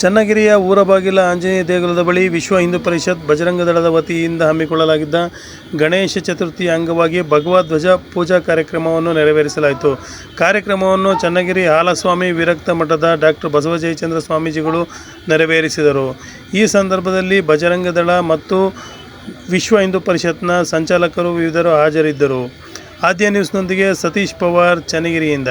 ಚನ್ನಗಿರಿಯ ಊರಬಾಗಿಲ ಆಂಜನೇಯ ದೇಗುಲದ ಬಳಿ ವಿಶ್ವ ಹಿಂದೂ ಪರಿಷತ್ ಬಜರಂಗ ದಳದ ವತಿಯಿಂದ ಹಮ್ಮಿಕೊಳ್ಳಲಾಗಿದ್ದ ಗಣೇಶ ಚತುರ್ಥಿ ಅಂಗವಾಗಿ ಭಗವಧ್ವಜ ಪೂಜಾ ಕಾರ್ಯಕ್ರಮವನ್ನು ನೆರವೇರಿಸಲಾಯಿತು. ಕಾರ್ಯಕ್ರಮವನ್ನು ಚನ್ನಗಿರಿ ಹಾಲಸ್ವಾಮಿ ವಿರಕ್ತ ಮಠದ ಡಾಕ್ಟರ್ ಬಸವ ಜಯಚಂದ್ರ ಸ್ವಾಮೀಜಿಗಳು ನೆರವೇರಿಸಿದರು. ಈ ಸಂದರ್ಭದಲ್ಲಿ ಬಜರಂಗ ದಳ ಮತ್ತು ವಿಶ್ವ ಹಿಂದೂ ಪರಿಷತ್ನ ಸಂಚಾಲಕರು ವಿವಿಧರು ಹಾಜರಿದ್ದರು. ಆದ್ಯ ನ್ಯೂಸ್ನೊಂದಿಗೆ ಸತೀಶ್ ಪವಾರ್, ಚನ್ನಗಿರಿಯಿಂದ.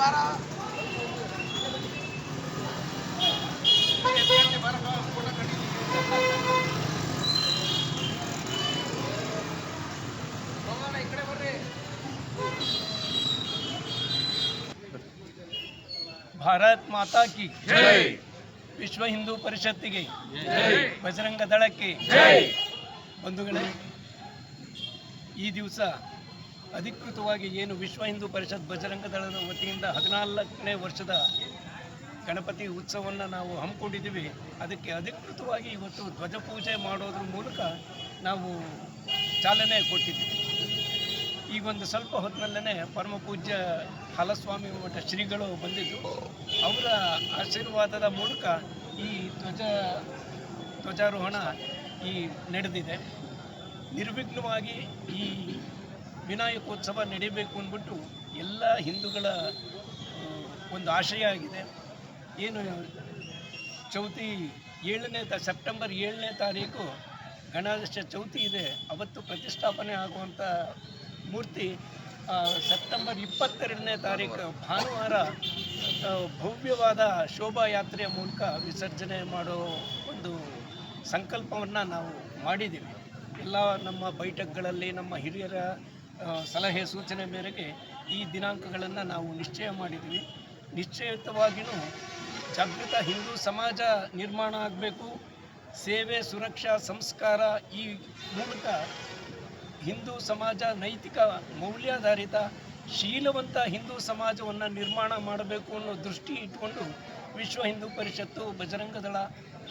राम जय श्री राम ಭಾರತ್ ಮಾತಾ ಕಿ ವಿಶ್ವ ಹಿಂದೂ ಪರಿಷತ್ತಿಗೆ ಬಜರಂಗ ದಳಕ್ಕೆ ಬಂಧುಗಳೇ ಈ ದಿವಸ ಅಧಿಕೃತವಾಗಿ ಏನು ವಿಶ್ವ ಹಿಂದೂ ಪರಿಷತ್ ಬಜರಂಗ ದಳದ ವತಿಯಿಂದ ಹದಿನಾಲ್ಕನೇ ವರ್ಷದ ಗಣಪತಿ ಉತ್ಸವವನ್ನು ನಾವು ಹಮ್ಮಿಕೊಂಡಿದ್ದೀವಿ. ಅದಕ್ಕೆ ಅಧಿಕೃತವಾಗಿ ಇವತ್ತು ಧ್ವಜ ಪೂಜೆ ಮಾಡೋದ್ರ ಮೂಲಕ ನಾವು ಚಾಲನೆ ಕೊಟ್ಟಿದ್ದೀವಿ. ಈಗ ಒಂದು ಸ್ವಲ್ಪ ಹೊತ್ತಿನಲ್ಲೇ ಪರಮ ಪೂಜ್ಯ ಹಾಲಸ್ವಾಮಿ ಮಠ ಶ್ರೀಗಳು ಬಂದಿದ್ದು, ಅವರ ಆಶೀರ್ವಾದದ ಮೂಲಕ ಈ ಧ್ವಜ ಧ್ವಜಾರೋಹಣ ಈ ನಡೆದಿದೆ. ನಿರ್ವಿಘ್ನವಾಗಿ ಈ ವಿನಾಯಕೋತ್ಸವ ನಡೀಬೇಕು ಅಂದ್ಬಿಟ್ಟು ಎಲ್ಲ ಹಿಂದೂಗಳ ಒಂದು ಆಶಯ ಆಗಿದೆ. ಏನು ಚೌತಿ ಏಳನೇ ತ, ಸೆಪ್ಟೆಂಬರ್ ಏಳನೇ ತಾರೀಕು ಗಣೇಶ ಚೌತಿ ಇದೆ. ಅವತ್ತು ಪ್ರತಿಷ್ಠಾಪನೆ ಆಗುವಂಥ ಮೂರ್ತಿ ಸೆಪ್ಟೆಂಬರ್ ಇಪ್ಪತ್ತೆರಡನೇ ತಾರೀಕು ಭಾನುವಾರ ಭವ್ಯವಾದ ಶೋಭಾಯಾತ್ರೆಯ ಮೂಲಕ ವಿಸರ್ಜನೆ ಮಾಡೋ ಒಂದು ಸಂಕಲ್ಪವನ್ನು ನಾವು ಮಾಡಿದ್ದೀವಿ. ಎಲ್ಲ ನಮ್ಮ ಬೈಠಕ್ಗಳಲ್ಲಿ, ನಮ್ಮ ಹಿರಿಯರ ಸಲಹೆ ಸೂಚನೆ ಮೇರೆಗೆ ಈ ದಿನಾಂಕಗಳನ್ನು ನಾವು ನಿಶ್ಚಯ ಮಾಡಿದ್ದೀವಿ ನಿಶ್ಚಯಿತವಾಗಿಯೂ ಜಾಗೃತ ಹಿಂದೂ ಸಮಾಜ ನಿರ್ಮಾಣ ಆಗಬೇಕು. ಸೇವೆ, ಸುರಕ್ಷಾ, ಸಂಸ್ಕಾರ ಈ ಮೂಲಕ ಹಿಂದೂ ಸಮಾಜ ನೈತಿಕ ಮೌಲ್ಯಾಧಾರಿತ, ಶೀಲವಂತ ಹಿಂದೂ ಸಮಾಜವನ್ನು ನಿರ್ಮಾಣ ಮಾಡಬೇಕು ಅನ್ನೋ ದೃಷ್ಟಿ ಇಟ್ಕೊಂಡು ವಿಶ್ವ ಹಿಂದೂ ಪರಿಷತ್ತು, ಬಜರಂಗ ದಳ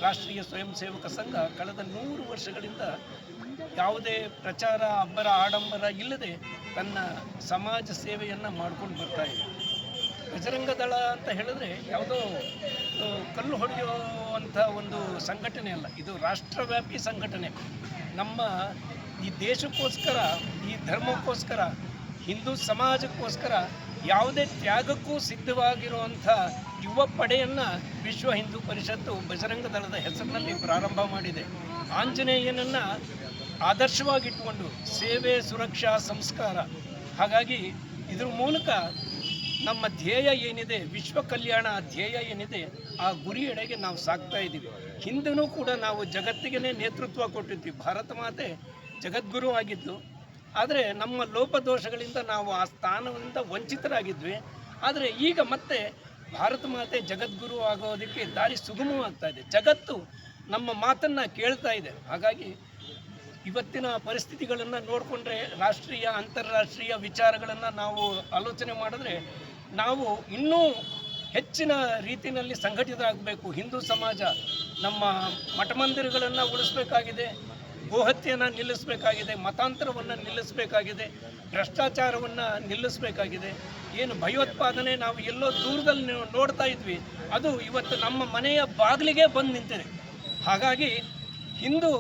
ರಾಷ್ಟ್ರೀಯ ಸ್ವಯಂ ಸೇವಕ ಸಂಘ ಕಳೆದ ನೂರು ವರ್ಷಗಳಿಂದ ಯಾವುದೇ ಪ್ರಚಾರ, ಅಬ್ಬರ, ಆಡಂಬರ ಇಲ್ಲದೆ ತನ್ನ ಸಮಾಜ ಸೇವೆಯನ್ನು ಮಾಡ್ಕೊಂಡು ಬರ್ತಾ ಇದೆ. ಬಜರಂಗ ದಳ ಅಂತ ಹೇಳಿದ್ರೆ ಯಾವುದೋ ಕಲ್ಲು ಹೊಡೆಯುವಂಥ ಒಂದು ಸಂಘಟನೆ ಅಲ್ಲ, ಇದು ರಾಷ್ಟ್ರವ್ಯಾಪಿ ಸಂಘಟನೆ. ನಮ್ಮ ಈ ದೇಶಕ್ಕೋಸ್ಕರ, ಈ ಧರ್ಮಕ್ಕೋಸ್ಕರ, ಹಿಂದೂ ಸಮಾಜಕ್ಕೋಸ್ಕರ ಯಾವುದೇ ತ್ಯಾಗಕ್ಕೂ ಸಿದ್ಧವಾಗಿರುವಂಥ ಯುವ ಪಡೆಯನ್ನು ವಿಶ್ವ ಹಿಂದೂ ಪರಿಷತ್ತು ಬಜರಂಗ ದಳದ ಹೆಸರಿನಲ್ಲಿ ಪ್ರಾರಂಭ ಮಾಡಿದೆ. ಆಂಜನೇಯನನ್ನು ಆದರ್ಶವಾಗಿಟ್ಟುಕೊಂಡು ಸೇವೆ, ಸುರಕ್ಷಾ, ಸಂಸ್ಕಾರ. ಹಾಗಾಗಿ ಇದ್ರ ಮೂಲಕ ನಮ್ಮ ಧ್ಯೇಯ ಏನಿದೆ, ವಿಶ್ವ ಕಲ್ಯಾಣ ಧ್ಯೇಯ ಏನಿದೆ, ಆ ಗುರಿಯೆಡೆಗೆ ನಾವು ಸಾಗ್ತಾ ಇದ್ದೀವಿ. ಹಿಂದೂ ಕೂಡ ನಾವು ಜಗತ್ತಿಗೆ ನೇತೃತ್ವ ಕೊಟ್ಟಿದ್ವಿ. ಭಾರತ ಮಾತೆ ಜಗದ್ಗುರು ಆಗಿದ್ದು ಆದರೆ ನಮ್ಮ ಲೋಪದೋಷಗಳಿಂದ ನಾವು ಆ ಸ್ಥಾನದಿಂದ ವಂಚಿತರಾಗಿದ್ವಿ. ಆದರೆ ಈಗ ಮತ್ತೆ ಭಾರತ ಮಾತೆ ಜಗದ್ಗುರು ಆಗೋದಕ್ಕೆ ದಾರಿ ಸುಗಮವಾಗ್ತಾ ಇದೆ. ಜಗತ್ತು ನಮ್ಮ ಮಾತನ್ನು ಕೇಳ್ತಾ ಇದೆ. ಹಾಗಾಗಿ ಇವತ್ತಿನ ಪರಿಸ್ಥಿತಿಗಳನ್ನು ನೋಡಿಕೊಂಡ್ರೆ ರಾಷ್ಟ್ರೀಯ, ಅಂತಾರಾಷ್ಟ್ರೀಯ ವಿಚಾರಗಳನ್ನು ನಾವು ಆಲೋಚನೆ ಮಾಡಿದ್ರೆ ನಾವು ಇನ್ನೂ ಹೆಚ್ಚಿನ ರೀತಿಯಲ್ಲಿ ಸಂಘಟಿತರಾಗಬೇಕು. ಹಿಂದೂ ಸಮಾಜ ನಮ್ಮ ಮಠಮಂದಿರಗಳನ್ನು ಉಳಿಸ್ಬೇಕಾಗಿದೆ. ಗೋಹತ್ಯೆಯನ್ನು ನಿಲ್ಲಿಸಬೇಕಾಗಿದೆ, ಮತಾಂತರವನ್ನು ನಿಲ್ಲಿಸಬೇಕಾಗಿದೆ, ಭ್ರಷ್ಟಾಚಾರವನ್ನು ನಿಲ್ಲಿಸಬೇಕಾಗಿದೆ. ಏನು ಭಯೋತ್ಪಾದನೆ ನಾವು ಎಲ್ಲೋ ದೂರದಲ್ಲಿ ನೋಡ್ತಾ ಇದ್ವಿ, ಅದು ಇವತ್ತು ನಮ್ಮ ಮನೆಯ ಬಾಗಿಲಿಗೆ ಬಂದು ನಿಂತಿದೆ. ಹಾಗಾಗಿ ಹಿಂದೂ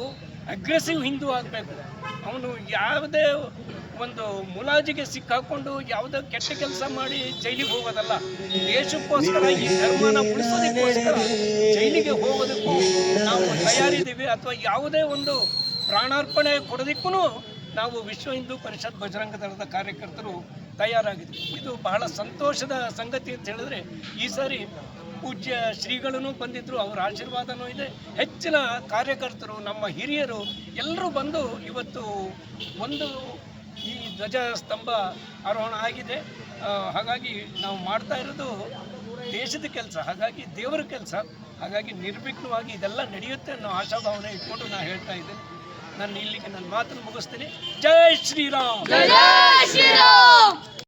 ಅಗ್ರೆಸಿವ್ ಹಿಂದೂ ಆಗಬೇಕು. ಅವನು ಯಾವುದೇ ಒಂದು ಮುಲಾಜಿಗೆ ಸಿಕ್ಕಾಕೊಂಡು ಯಾವುದೋ ಕೆಟ್ಟ ಕೆಲಸ ಮಾಡಿ ಜೈಲಿಗೆ ಹೋಗೋದಲ್ಲ. ದೇಶಕ್ಕೋಸ್ಕರ, ಈ ಧರ್ಮನ ಉಳಿಸೋದಕ್ಕೋಸ್ಕರ ಜೈಲಿಗೆ ಹೋಗೋದಕ್ಕೂ ನಾವು ತಯಾರಿದ್ದೀವಿ. ಅಥವಾ ಯಾವುದೇ ಒಂದು ಪ್ರಾಣಾರ್ಪಣೆ ಕೊಡೋದಕ್ಕೂ ನಾವು ವಿಶ್ವ ಹಿಂದೂ ಪರಿಷತ್ ಬಜರಂಗ ದಳದ ಕಾರ್ಯಕರ್ತರು ತಯಾರಾಗಿದ್ವಿ. ಇದು ಬಹಳ ಸಂತೋಷದ ಸಂಗತಿ ಅಂತ ಹೇಳಿದ್ರೆ, ಈ ಸಾರಿ ಪೂಜ್ಯ ಶ್ರೀಗಳೂ ಬಂದಿದ್ದರು ಅವರ ಆಶೀರ್ವಾದನೂ ಇದೆ. ಹೆಚ್ಚಿನ ಕಾರ್ಯಕರ್ತರು, ನಮ್ಮ ಹಿರಿಯರು ಎಲ್ಲರೂ ಬಂದು ಇವತ್ತು ಒಂದು ಈ ಧ್ವಜ ಸ್ತಂಭ ಆರೋಹಣ ಆಗಿದೆ. ಹಾಗಾಗಿ ನಾವು ಮಾಡ್ತಾ ಇರೋದು ದೇಶದ ಕೆಲಸ, ಹಾಗಾಗಿ ದೇವರ ಕೆಲಸ, ಹಾಗಾಗಿ ನಿರ್ವಿಘ್ನವಾಗಿ ಇದೆಲ್ಲ ನಡೆಯುತ್ತೆ ಅನ್ನೋ ಆಶಾಭಾವನೆ ಇಟ್ಕೊಂಡು ನಾನು ಹೇಳ್ತಾ ಇದ್ದೇನೆ. ನಾನು ಇಲ್ಲಿಗೆ ನನ್ನ ಮಾತನ್ನು ಮುಗಿಸ್ತೀನಿ. ಜೈ ಶ್ರೀರಾಮ್. ಜಯ ಶ್ರೀರಾಮ್.